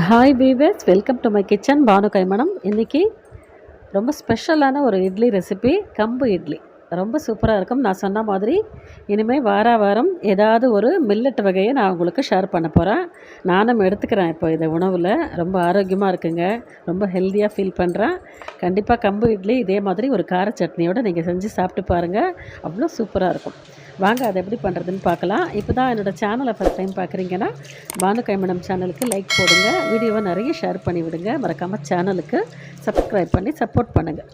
Hi viewers welcome to my kitchen Banu கைமணம் இன்றைக்கி ரொம்ப ஸ்பெஷலான ஒரு இட்லி ரெசிபி கம்பு இட்லி ரொம்ப சூப்பராக இருக்கும். நான் சொன்ன மாதிரி இனிமேல் வார வாரம் ஏதாவது ஒரு மில்லட் வகையை நான் உங்களுக்கு ஷேர் பண்ண போகிறேன் நானும் எடுத்துக்கிறேன் இப்போ இதை உணவில். ரொம்ப ஆரோக்கியமாக இருக்குங்க. ரொம்ப ஹெல்த்தியாக ஃபீல் பண்ணுறேன் கண்டிப்பாக கம்பு இட்லி இதே மாதிரி ஒரு கார சட்னியோடு நீங்கள் செஞ்சு சாப்பிட்டு பாருங்கள் அவ்வளோ சூப்பராக இருக்கும். வாங்க அதை எப்படி பண்ணுறதுன்னு பார்க்கலாம். இப்போ தான் என்னோடய சேனலை ஃபஸ்ட் டைம் பார்க்குறீங்கன்னா பானு கைமணம் சேனலுக்கு லைக் போடுங்க. வீடியோவை நிறைய ஷேர் பண்ணி விடுங்க மறக்காமல் சேனலுக்கு சப்ஸ்கிரைப் பண்ணி சப்போர்ட் பண்ணுங்கள்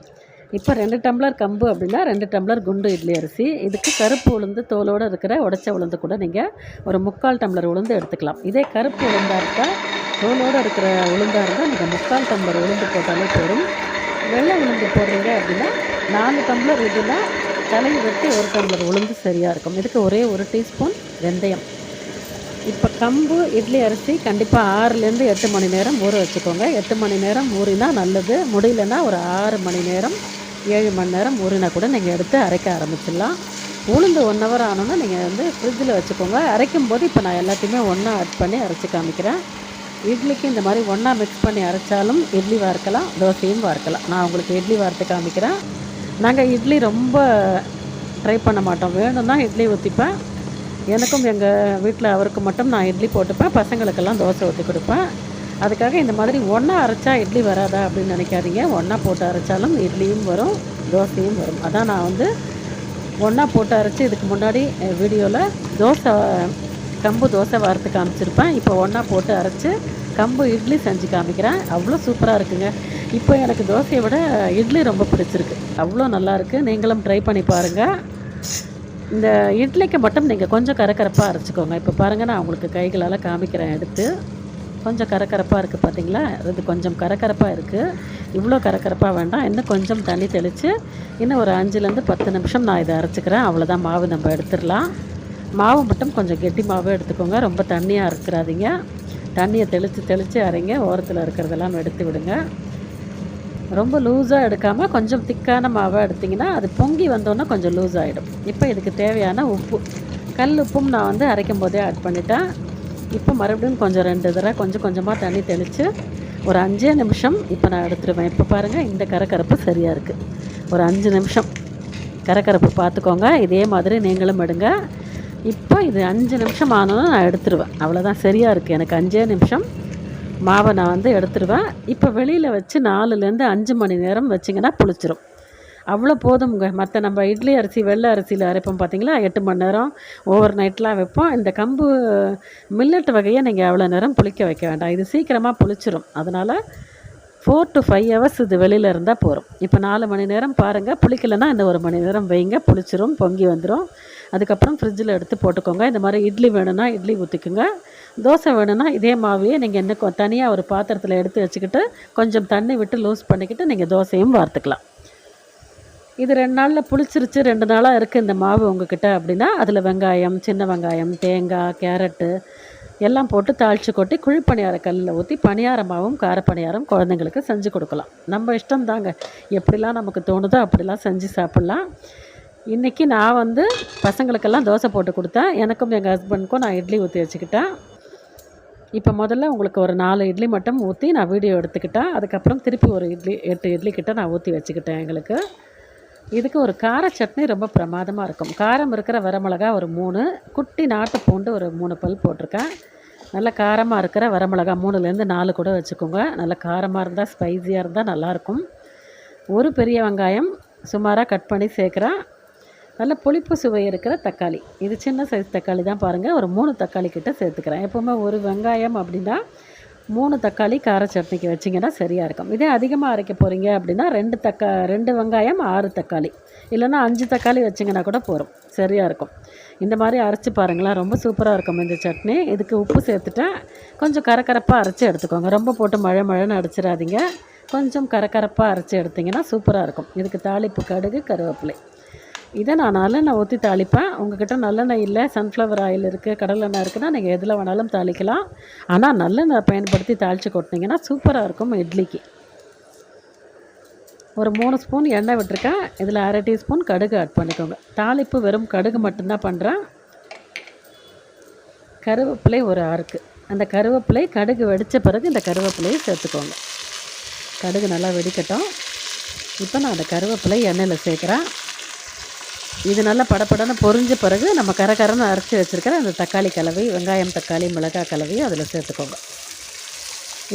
இப்போ ரெண்டு டம்ளர் கம்பு அப்படின்னா ரெண்டு டம்ளர் குண்டு இட்லி அரிசி. இதுக்கு கருப்பு உளுந்து தோலோடு இருக்கிற உடச்ச உளுந்து கூட நீங்கள் ஒரு முக்கால் டம்ளர் உளுந்து எடுத்துக்கலாம். இதே கருப்பு உளுந்தாக இருந்தால் தோலோடு இருக்கிற உளுந்தாக இருந்தால் நீங்கள் முக்கால் டம்ளர் உளுந்து போட்டாலே போதும். வெள்ளை உளுந்து போடுறீங்க அப்படின்னா நாலு டம்ளர் இதுனா தலையை வெட்டி ஒரு டம்ளர் உளுந்து சரியாக இருக்கும். இதுக்கு ஒரே ஒரு டீஸ்பூன் வெந்தயம். இப்போ கம்பு இட்லி அரிசி கண்டிப்பாக ஆறுலேருந்து எட்டு மணி நேரம் ஊற வச்சுக்கோங்க. எட்டு மணி நேரம் ஊறினா நல்லது. முடியலன்னா ஒரு ஆறு மணி நேரம் ஏழு மணி நேரம் ஊறினா கூட நீங்கள் எடுத்து அரைக்க ஆரம்பிச்சிடலாம். உளுந்து ஒன் ஹவர் ஆனோன்னா நீங்கள் வந்து ஃப்ரிட்ஜில் வச்சுக்கோங்க. அரைக்கும் போது இப்போ நான் எல்லாத்தையுமே ஒன்றா ஆட் பண்ணி அரைச்சி காமிக்கிறேன். இட்லிக்கு இந்த மாதிரி ஒன்றா மிக்ஸ் பண்ணி அரைச்சாலும் இட்லி வார்க்கலாம் தோசையும் வார்க்கலாம் நான் உங்களுக்கு இட்லி வார்த்து காமிக்கிறேன். நாங்கள் இட்லி ரொம்ப ட்ரை பண்ண மாட்டோம். வேணும்னா இட்லி ஊற்றிப்பேன் எனக்கும் எங்கள் வீட்டில் அவருக்கு மட்டும் நான் இட்லி போட்டுப்பேன். பசங்களுக்கெல்லாம் தோசை ஊற்றி கொடுப்பேன். அதுக்காக இந்த மாதிரி ஒன்றா அரைச்சா இட்லி வராதா அப்படின்னு நினைக்காதீங்க. ஒன்றா போட்டு அரைச்சாலும் இட்லியும் வரும் தோசையும் வரும். அதான் நான் வந்து ஒன்றா போட்டு அரைச்சி இதுக்கு முன்னாடி வீடியோவில் தோசை கம்பு தோசை வறுத்து காமிச்சிருப்பேன். இப்போ ஒன்றா போட்டு அரைச்சி கம்பு இட்லி செஞ்சு காமிக்கிறேன். அவ்வளோ சூப்பராக இருக்குங்க. இப்போ எனக்கு தோசையை விட இட்லி ரொம்ப பிடிச்சிருக்கு. அவ்வளோ நல்லாயிருக்கு நீங்களும் ட்ரை பண்ணி பாருங்கள் இந்த இட்லிக்கு மட்டும் நீங்கள் கொஞ்சம் கரகரப்பாக அரைச்சிக்கோங்க. இப்போ பாருங்கள் நான் உங்களுக்கு கைகளால் காமிக்கிறேன் எடுத்து. கொஞ்சம் கரகரப்பாக இருக்குது பார்த்தீங்களா இது கொஞ்சம் கரகரப்பாக இருக்குது இவ்வளோ கரகரப்பாக வேண்டாம். இன்னும் கொஞ்சம் தண்ணி தெளித்து இன்னும் ஒரு அஞ்சுலேருந்து பத்து நிமிஷம் நான் இதை அரைச்சிக்கிறேன். அவ்வளோதான் மாவு நம்ம எடுத்துடலாம். மாவு மட்டும் கொஞ்சம் கெட்டி மாவே எடுத்துக்கோங்க. ரொம்ப தண்ணியாக அரைச்சிடாதீங்க. தண்ணியை தெளித்து தெளித்து அரைங்க. ஓரத்தில் இருக்கிறதெல்லாம் எடுத்து விடுங்க. ரொம்ப லூஸாக எடுக்காமல் கொஞ்சம் திக்கான மாவாக எடுத்திங்கன்னா அது பொங்கி வந்தோன்னே கொஞ்சம் லூஸ் ஆகிடும் இப்போ இதுக்கு தேவையான உப்பு. கல் உப்பும் நான் வந்து அரைக்கும் போதே ஆட் பண்ணிட்டேன். இப்போ மறுபடியும் கொஞ்சம் ரெண்டு தடவை கொஞ்சம் கொஞ்சமாக தண்ணி தெளித்து ஒரு அஞ்சே நிமிஷம் இப்போ நான் எடுத்துருவேன். இப்போ பாருங்கள் இந்த கரக்கரப்பு சரியாக இருக்குது ஒரு அஞ்சு நிமிஷம். கரக்கரப்பு பார்த்துக்கோங்க. இதே மாதிரி நீங்களும் எடுங்க. இப்போ இது அஞ்சு நிமிஷம் ஆனாலும் நான் எடுத்துருவேன். அவ்வளோதான் சரியாக இருக்குது எனக்கு அஞ்சே நிமிஷம். மாவை நான் வந்து எடுத்துருவேன். இப்போ வெளியில் வச்சு நாலுலேருந்து அஞ்சு மணி நேரம் வச்சிங்கன்னா புளிச்சிரும். அவ்வளோ போதுங்க மற்ற நம்ம இட்லி அரிசி வெள்ளை அரிசியில் அரைப்போம் பார்த்தீங்களா எட்டு மணி நேரம் ஓவர் நைட்லாம் வைப்போம். இந்த கம்பு மில்லட் வகையை நீங்கள் அவ்வளோ நேரம் புளிக்க வைக்க வேண்டாம். இது சீக்கிரமாக புளிச்சிரும். அதனால் ஃபோர் டு ஃபைவ் ஹவர்ஸ் இது வெளியில் இருந்தால் போகிறோம் இப்போ நாலு மணி நேரம் பாருங்கள் புளிக்கலைன்னா இந்த ஒரு மணி நேரம் வைங்க. புளிச்சிரும் பொங்கி வந்துடும் அதுக்கப்புறம் ஃப்ரிட்ஜில் எடுத்து போட்டுக்கோங்க. இந்த மாதிரி இட்லி வேணும்னா இட்லி ஊற்றிக்குங்க தோசை வேணும்னா இதே மாவையே நீங்கள் என்ன தனியாக ஒரு பாத்திரத்தில் எடுத்து வச்சுக்கிட்டு கொஞ்சம் தண்ணி விட்டு லூஸ் பண்ணிக்கிட்டு நீங்கள் தோசையும் வார்த்துக்கலாம் இது ரெண்டு நாளில் புளிச்சிருச்சு ரெண்டு நாளாக இருக்குது இந்த மாவு உங்ககிட்ட அப்படின்னா அதில் வெங்காயம் சின்ன வெங்காயம் தேங்காய் கேரட்டு எல்லாம் போட்டு தாளித்து கொட்டி குழி பணியார கல்லில் ஊற்றி பணியாரமாகவும் மாவும் குழந்தைங்களுக்கு செஞ்சு கொடுக்கலாம். நம்ம இஷ்டம் தாங்க. எப்படிலாம் நமக்கு தோணுதோ அப்படிலாம் செஞ்சு சாப்பிட்லாம். இன்றைக்கி நான் வந்து பசங்களுக்கெல்லாம் தோசை போட்டு கொடுத்தேன். எனக்கும் எங்கள் ஹஸ்பண்டுக்கும் நான் இட்லி ஊற்றி வச்சுக்கிட்டேன். இப்போ முதல்ல உங்களுக்கு ஒரு நாலு இட்லி மட்டும் ஊற்றி நான் வீடியோ எடுத்துக்கிட்டேன். அதுக்கப்புறம் திருப்பி ஒரு இட்லி எட்டு இட்லி கிட்ட நான் ஊற்றி வச்சுக்கிட்டேன் எங்களுக்கு. இதுக்கு ஒரு கார சட்னி ரொம்ப பிரமாதமாக இருக்கும். காரம் இருக்கிற வரமிளகா ஒரு மூணு குட்டி நாட்டு பூண்டு ஒரு மூணு பல் போட்டிருக்கேன். நல்ல காரமாக இருக்கிற வரமிளகா மூணுலேருந்து நாலு கூட வச்சுக்கோங்க. நல்ல காரமாக இருந்தால் ஸ்பைஸியாக இருந்தால் நல்லாயிருக்கும். ஒரு பெரிய வெங்காயம் சுமாராக கட் பண்ணி சேர்க்குறேன். நல்ல புளிப்பு சுவை இருக்கிற தக்காளி. இது சின்ன சைஸ் தக்காளி தான் பாருங்கள் ஒரு மூணு தக்காளி கிட்ட சேர்த்துக்கிறேன். எப்போவுமே ஒரு வெங்காயம் அப்படின்னா மூணு தக்காளி கார சட்னிக்கு வச்சிங்கன்னா சரியாக இருக்கும். இதே அதிகமாக அரைக்க போகிறீங்க அப்படின்னா ரெண்டு தக்கா ரெண்டு வெங்காயம் ஆறு தக்காளி. இல்லைன்னா அஞ்சு தக்காளி வச்சிங்கன்னா கூட போகிறோம் சரியாக இருக்கும். இந்த மாதிரி அரைச்சி பாருங்களேன். ரொம்ப சூப்பராக இருக்கும் இந்த சட்னி. இதுக்கு உப்பு சேர்த்துட்டேன் கொஞ்சம் கரக்கரப்பாக அரைச்சி எடுத்துக்கோங்க. ரொம்ப போட்டு மழை மழைன்னு அடிச்சிடாதீங்க. கொஞ்சம் கரக்கரப்பாக அரைச்சி எடுத்திங்கன்னா சூப்பராக இருக்கும். இதுக்கு தாளிப்பு கடுகு கருவேப்பிலை. இதை நான் நல்லெண்ணெய் ஊற்றி தாளிப்பேன். உங்ககிட்ட நல்லெண்ணெய் இல்லை சன்ஃப்ளவர் ஆயில் இருக்குது கடலெண்ணெய் இருக்குன்னா நீங்கள் எதில் வேணாலும் தாளிக்கலாம். ஆனால் நல்லெண்ணெய் பயன்படுத்தி தாளித்து கொட்டினீங்கன்னா சூப்பராக இருக்கும் இட்லிக்கு. ஒரு மூணு ஸ்பூன் எண்ணெய் விட்டுருக்கேன். இதில் அரை டீஸ்பூன் கடுகு ஆட் பண்ணிக்கோங்க. தாளிப்பு வெறும் கடுகு மட்டும்தான் பண்ணுறேன் கருவேப்பிலை ஒரு ஆறுக்கு அந்த கருவேப்பிலை கடுகு வெடித்த பிறகு இந்த கருவேப்பிலையை சேர்த்துக்கோங்க. கடுகு நல்லா வெடிக்கட்டும். இப்போ நான் அந்த கருவேப்பிலை எண்ணெயில் சேர்க்குறேன். இது நல்லா படப்படன்னு பொரிஞ்ச பிறகு நம்ம கரகரன்னு அரைச்சி வச்சுருக்கிற அந்த தக்காளி கலவை வெங்காயம் தக்காளி மிளகாய் கலவையும் அதில் சேர்த்துக்கோங்க.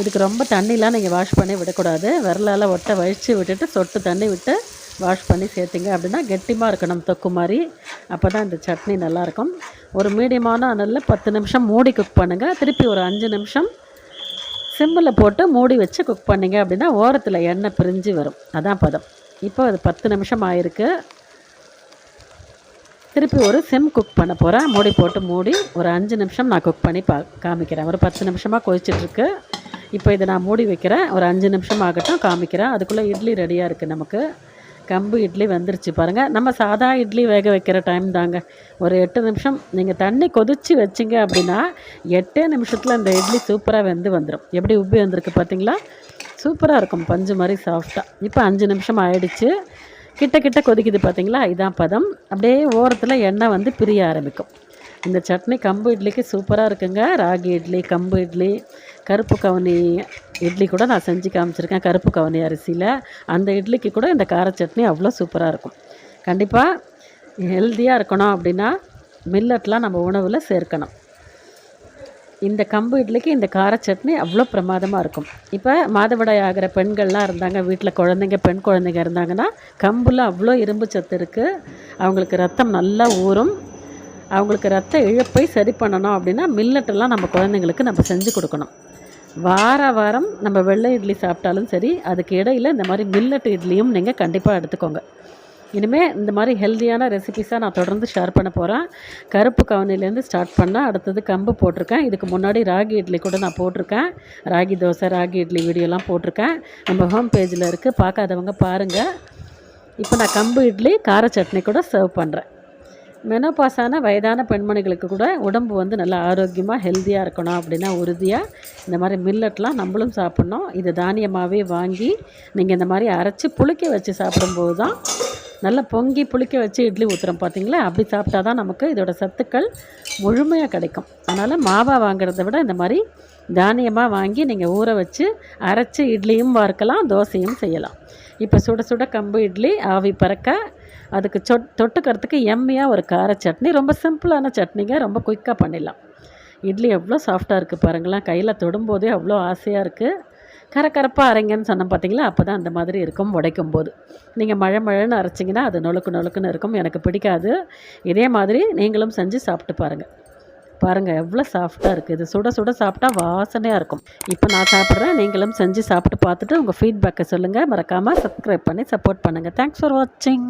இதுக்கு ரொம்ப தண்ணிலாம் நீங்கள் வாஷ் பண்ணி விடக்கூடாது. விரலால் ஒட்டை வழித்து விட்டுட்டு சொட்டு தண்ணி விட்டு வாஷ் பண்ணி சேர்த்திங்க அப்படின்னா கெட்டிமாக இருக்கணும் தொக்கு மாதிரி. அப்போ தான் இந்த சட்னி நல்லாயிருக்கும் ஒரு மீடியமான அனலில் பத்து நிமிஷம் மூடி குக் பண்ணுங்கள் திருப்பி ஒரு அஞ்சு நிமிஷம் சிம்மில் போட்டு மூடி வச்சு குக் பண்ணிங்க அப்படின்னா ஓரத்தில் எண்ணெய் பிரிஞ்சு வரும். அதான் பதம். இப்போ அது பத்து நிமிஷம் ஆயிருக்கு. திருப்பி ஒரு சிம் குக் பண்ண போகிறேன் மூடி போட்டு மூடி ஒரு அஞ்சு நிமிஷம் நான் குக் பண்ணி பா காமிக்கிறேன். ஒரு பத்து நிமிஷமாக கொதிச்சிட்ருக்கு. இப்போ இதை நான் மூடி வைக்கிறேன். ஒரு அஞ்சு நிமிஷம் ஆகட்டும் காமிக்கிறேன். அதுக்குள்ளே இட்லி ரெடியாக இருக்குது நமக்கு. கம்பு இட்லி வந்துருச்சு பாருங்கள் நம்ம சாதா இட்லி வேக வைக்கிற டைம் தாங்க. ஒரு எட்டு நிமிஷம். நீங்கள் தண்ணி கொதித்து வச்சிங்க அப்படின்னா எட்டே நிமிஷத்தில் இந்த இட்லி சூப்பராக வெந்து வந்துடும் எப்படி உப்பி வந்திருக்கு பார்த்தீங்களா? சூப்பராக இருக்கும். பஞ்சு மாதிரி சாஃப்டாக இப்போ அஞ்சு நிமிஷம் ஆயிடுச்சு. கிட்ட கிட்ட கொதிக்குது பார்த்தீங்களா இதான் பதம். அப்படியே ஓரத்தில் எண்ணெய் வந்து பிரிய ஆரம்பிக்கும். இந்த சட்னி கம்பு இட்லிக்கு சூப்பராக இருக்குங்க. ராகி இட்லி கம்பு இட்லி கருப்பு கவுனி இட்லி கூட நான் செஞ்சு காமிச்சிருக்கேன். கருப்பு கவுனி அரிசியில். அந்த இட்லிக்கு கூட இந்த கார சட்னி அவ்வளோ சூப்பராக இருக்கும். கண்டிப்பாக ஹெல்த்தியாக இருக்கணும் அப்படின்னா மில்லட்லாம் நம்ம உணவில் சேர்க்கணும். இந்த கம்பு இட்லிக்கு இந்த கார சட்னி அவ்வளோ பிரமாதமாக இருக்கும். இப்போ மாதவிடாய் ஆகிற பெண்கள்லாம் இருந்தாங்க வீட்டில் குழந்தைங்க பெண் குழந்தைங்க இருந்தாங்கன்னா கம்பில் அவ்வளோ இரும்பு சத்து இருக்குது அவங்களுக்கு ரத்தம் நல்லா ஊறும். அவங்களுக்கு ரத்த இழப்பை சரி பண்ணணும் அப்படின்னா மில்லட்டெல்லாம் நம்ம குழந்தைங்களுக்கு நம்ம செஞ்சு கொடுக்கணும். வார வாரம் நம்ம வெள்ளை இட்லி சாப்பிட்டாலும் சரி அதுக்கு இடையில் இந்த மாதிரி மில்லட் இட்லியும் நீங்கள் கண்டிப்பாக எடுத்துக்கோங்க. இனிமேல் இந்த மாதிரி ஹெல்த்தியான ரெசிபிஸாக நான் தொடர்ந்து ஷேர் பண்ண போகிறேன் கருப்பு கவனிலேருந்து ஸ்டார்ட் பண்ணால் அடுத்தது கம்பு போட்டிருக்கேன். இதுக்கு முன்னாடி ராகி இட்லி கூட நான் போட்டிருக்கேன். ராகி தோசை ராகி இட்லி வீடியோலாம் போட்டிருக்கேன். நம்ம ஹோம் பேஜில் இருக்குது பார்க்காதவங்க பாருங்கள் இப்போ நான் கம்பு இட்லி கார சட்னி கூட சர்வ் பண்ணுறேன் மெனோபாஸான வயதான பெண்மணிகளுக்கு கூட உடம்பு வந்து நல்லா ஆரோக்கியமாக ஹெல்த்தியாக இருக்கணும் அப்படின்னா உறுதியாக இந்த மாதிரி மில்லட்லாம் நம்மளும் சாப்பிட்ணும். இது தானியமாகவே வாங்கி நீங்கள் இந்த மாதிரி அரைச்சி புளிக்க வச்சு சாப்பிடும்போது தான் நல்லா பொங்கி புளிக்க வச்சு இட்லி ஊற்றுறோம் பார்த்தீங்களா அப்படி சாப்பிட்டா தான் நமக்கு இதோட சத்துக்கள் முழுமையாக கிடைக்கும். அதனால் மாவாக வாங்குறத விட இந்த மாதிரி தானியமாக வாங்கி நீங்கள் ஊற வச்சு அரைச்சி இட்லியும் வறுக்கலாம் தோசையும் செய்யலாம். இப்போ சுட சுட கம்பு இட்லி ஆவி பறக்க அதுக்கு சொட் தொட்டுக்கிறதுக்கு எம்மியாக ஒரு கார சட்னி ரொம்ப சிம்பிளான சட்னிங்க ரொம்ப குயிக்காக பண்ணிடலாம். இட்லி எவ்வளோ சாஃப்டாக இருக்குது பாருங்களேன். கையில் தொடும்போதே அவ்வளோ ஆசையாக இருக்குது கரக்கரப்பாக அரைங்கன்னு சொன்னோம் பார்த்தீங்களா அப்போ தான் அந்த மாதிரி இருக்கும் உடைக்கும் போது நீங்கள் மழை மழைன்னு அரைச்சிங்கன்னா அது நொழுக்கு நொழுக்குன்னு இருக்கும் எனக்கு பிடிக்காது. இதே மாதிரி நீங்களும் செஞ்சு சாப்பிட்டு பாருங்கள் பாருங்கள் எவ்வளோ சாஃப்டாக இருக்குது இது சுட சுட சாப்பிட்டா வாசனையாக இருக்கும். இப்போ நான் சாப்பிட்றேன் நீங்களும் செஞ்சு சாப்பிட்டு பார்த்துட்டு உங்கள் ஃபீட்பேக்கை சொல்லுங்கள் மறக்காமல் சப்ஸ்கிரைப் பண்ணி சப்போர்ட் பண்ணுங்கள் தேங்க்ஸ் ஃபார் வாட்சிங்